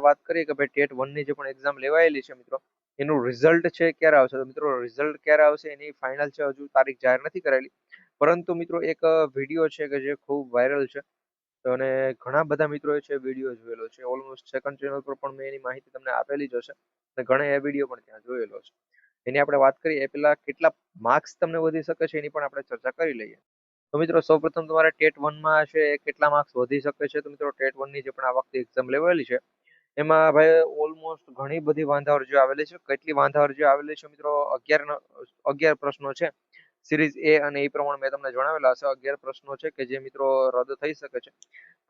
વાત કરીએ કે ભાઈ ટેટ વનની જે પણ એક્ઝામ લેવાયેલી છે મિત્રો, એનું રિઝલ્ટ છે ક્યારે આવશે? તો મિત્રો રિઝલ્ટ ક્યારે આવશે? એની ફાઇનલ છે હજુ તારીખ જાહેર નથી કરેલી. પરંતુ મિત્રો એક વીડિયો છે કે જે ખૂબ વાયરલ છે. અને ઘણા બધા મિત્રોએ છે વીડિયો જોયેલો છે. ઓલમોસ્ટ સેકન્ડ ચેનલ પર પણ મેં એની માહિતી તમને આપેલી જ હશે. અને ઘણા એ વીડિયો પણ ત્યાં જોયેલો છે. એની આપણે વાત કરીએ એ પહેલા કેટલા માર્ક્સ તમને વધી શકે છે એની પણ આપણે ચર્ચા કરી લઈએ. તો મિત્રો સૌપ્રથમ તમારે ટેટ વનમાં છે કેટલા માર્ક્સ વધી શકે છે? તો મિત્રો ટેટ વનની જે પણ આ વખતે એક્ઝામ લેવાયેલી છે એમાં ભાઈ ઓલમોસ્ટ ઘણી બધી વાંધા અરજીઓ આવેલી છે. કેટલી વાંધા અરજીઓ આવેલી છે મિત્રો? અગિયાર અગિયાર પ્રશ્નો છે. સિરીઝ એ અને એ પ્રમાણે મેં તમને જણાવેલા હશે અગિયાર પ્રશ્નો છે કે જે મિત્રો રદ થઈ શકે છે.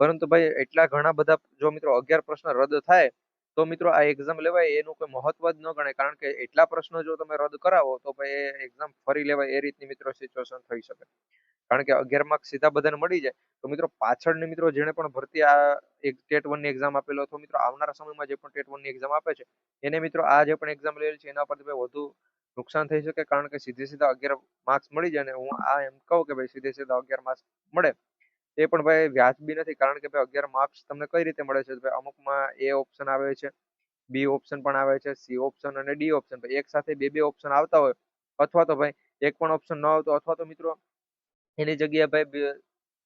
પરંતુ ભાઈ, એટલા ઘણા બધા જો મિત્રો અગિયાર પ્રશ્ન રદ થાય, તો મિત્રો આ એક્ઝામ લેવાય, એનું કોઈ મહત્વ જ ન ગણાય. કારણ કે એટલા પ્રશ્નો જો તમે રદ કરાવો, તો ભાઈ એક્ઝામ ફરી લેવાય. એ રીતની મિત્રો સિચ્યુએશન થઈ શકે. કારણ કે અગિયાર માર્ક સીધા બધાને મળી જાય. તો મિત્રો પાછળની મિત્રો જેને પણ ભરતી આ એક ટેટ વનની એક્ઝામ આપેલો અથવા મિત્રો આવનારા સમયમાં જે પણ ટેટ વનની એક્ઝામ આપે છે, એને મિત્રો આ જે પણ એક્ઝામ લેલી છે, એના પરથી ભાઈ વધુ નુકસાન થઈ શકે કારણ કે સીધે સીધા અગિયાર માર્ક્સ મળી જાય ને હું આ એમ કહું કે ભાઈ સીધે સીધા અગિયાર માર્ક્સ મળે. એ પણ ભાઈ વ્યાજબી નથી કારણ કે ભાઈ અગિયાર માર્ક્સ તમને કઈ રીતે મળે છે? ભાઈ અમુકમાં એ ઓપ્શન આવે છે બી ઓપ્શન પણ આવે છે સી ઓપ્શન અને ડી ઓપ્શન એક સાથે બે બે ઓપ્શન આવતા હોય, અથવા તો ભાઈ એક પણ ઓપ્શન ન આવતો, અથવા તો મિત્રો એની જગ્યાએ ભાઈ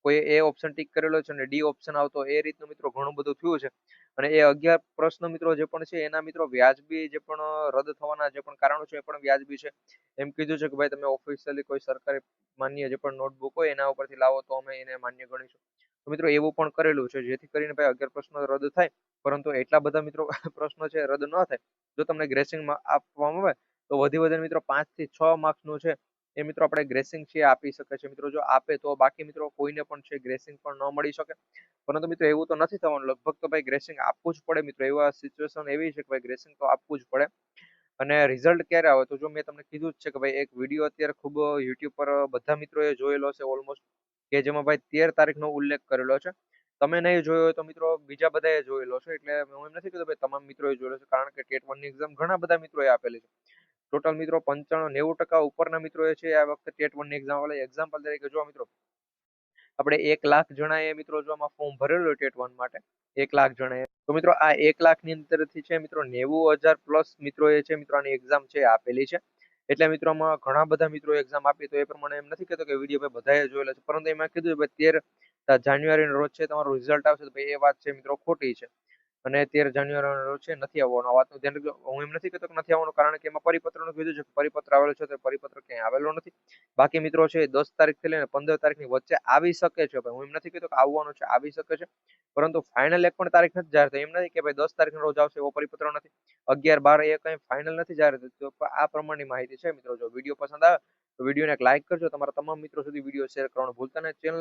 કોઈ એ ઓપ્શન ટીક કરેલો છે અને ડી ઓપ્શન આવતો એ રીતનું મિત્રો ઘણું બધું થયું છે. અને એ અગિયાર પ્રશ્ન મિત્રો જે પણ છે, એના મિત્રો વ્યાજબી જે પણ રદ થવાના જે પણ કારણો છે, એ પણ વ્યાજબી છે. એમ કીધું છે કે ભાઈ, તમે ઓફિશિયલી કોઈ સરકારી માન્ય જે પણ નોટબુક હોય, એના ઉપરથી લાવો તો અમે એને માન્ય ગણીશું. તો મિત્રો એવું પણ કરેલું છે, જેથી કરીને ભાઈ અગિયાર પ્રશ્નો રદ થાય. પરંતુ એટલા બધા મિત્રો પ્રશ્નો છે, રદ ન થાય. જો તમને ગ્રેસિંગમાં આપવામાં આવે, તો વધી વધીને મિત્રો પાંચથી છ માર્ક્સનું છે એ મિત્રો આપણે ગ્રેસિંગ છે આપી શકે છે મિત્રો જો આપે તો બાકી મિત્રો કોઈને પણ છે ગ્રેસિંગ પણ ન મળી શકે. પરંતુ મિત્રો એવું તો નથી થવાનું. લગભગ તો ભાઈ ગ્રેસિંગ આપવું જ પડે મિત્રો. એવા સિચ્યુએશન એવી છે કે ભાઈ ગ્રેસિંગ તો આપવું જ પડે. અને રિઝલ્ટ ક્યારે આવે? તો જો મેં તમને કીધું જ છે કે ભાઈ એક વીડિયો અત્યારે ખૂબ યુટ્યુબ પર બધા મિત્રોએ જોયેલો છે ઓલમોસ્ટ કે જેમાં ભાઈ તેર તારીખનો ઉલ્લેખ કરેલો છે. તમે નહીં જોયો તો મિત્રો બીજા બધાએ જોયેલો છે. એટલે હું એમ નથી કીધું ભાઈ તમામ મિત્રોએ જોયેલો છે. કારણ કે ટેટ વનની એક્ઝામ ઘણા બધા મિત્રોએ આપેલી છે. ટોટલ મિત્રો પંચાણું, નેવું ટકા ઉપરના મિત્રો છે આ વખતે ટેટ વનની એક્ઝામ વાળા. Example તરીકે જો મિત્રો, આપણે એક લાખ જણાએ મિત્રો જો આમાં ફોર્મ ભરેલું ટેટ વન માટે, એક લાખ જણાએ. તો મિત્રો આ એક લાખની અંદરથી છે મિત્રો નેવું હજાર પ્લસ મિત્રો એ છે મિત્રો આની એક્ઝામ છે આપેલી છે. એટલે મિત્રોમાં ઘણા બધા મિત્રો એક્ઝામ આપી તો એ પ્રમાણે એમ નથી કહેતો કે વીડિયો ભાઈ બધાએ જોયેલા છે. પરંતુ એમાં કીધું ભાઈ તેર જાન્યુઆરી રોજ છે, તમારું રિઝલ્ટ આવશે તો ભાઈ એ વાત છે મિત્રો ખોટી છે. અને તેર જાન્યુઆરી રોજ છે, નથી આવવાનો. આ વાતનું ધ્યાન રાખજો. હું એમ નથી કહેતો કે નથી આવવાનું, કારણ કે એમાં પરિપત્રનું કીધું. છે પરિપત્ર આવેલો છે, તો પરિપત્ર ક્યાંય આવેલો નથી. બાકી મિત્રો છે દસ તારીખથી લઈને પંદર તારીખની વચ્ચે આવી શકે છે. ભાઈ, હું એમ નથી કહેતો કે આવવાનું છે, આવી શકે છે. પરંતુ ફાઇનલ એક પણ તારીખ નથી જાહેર થઈ. એમ નથી કે ભાઈ દસ તારીખનો રોજ આવશે એવો પરિપત્ર નથી. અગિયાર, બાર એ કંઈ ફાઇનલ નથી જાહેર થતું. આ પ્રમાણની માહિતી છે, મિત્રો. જો વીડિયો પસંદ આવે, તો વિડીયોને એક લાઇક કરજો. તમારા તમામ મિત્રો સુધી વીડિયો શેર કરવાનું ભૂલતા નહીં. ચેનલ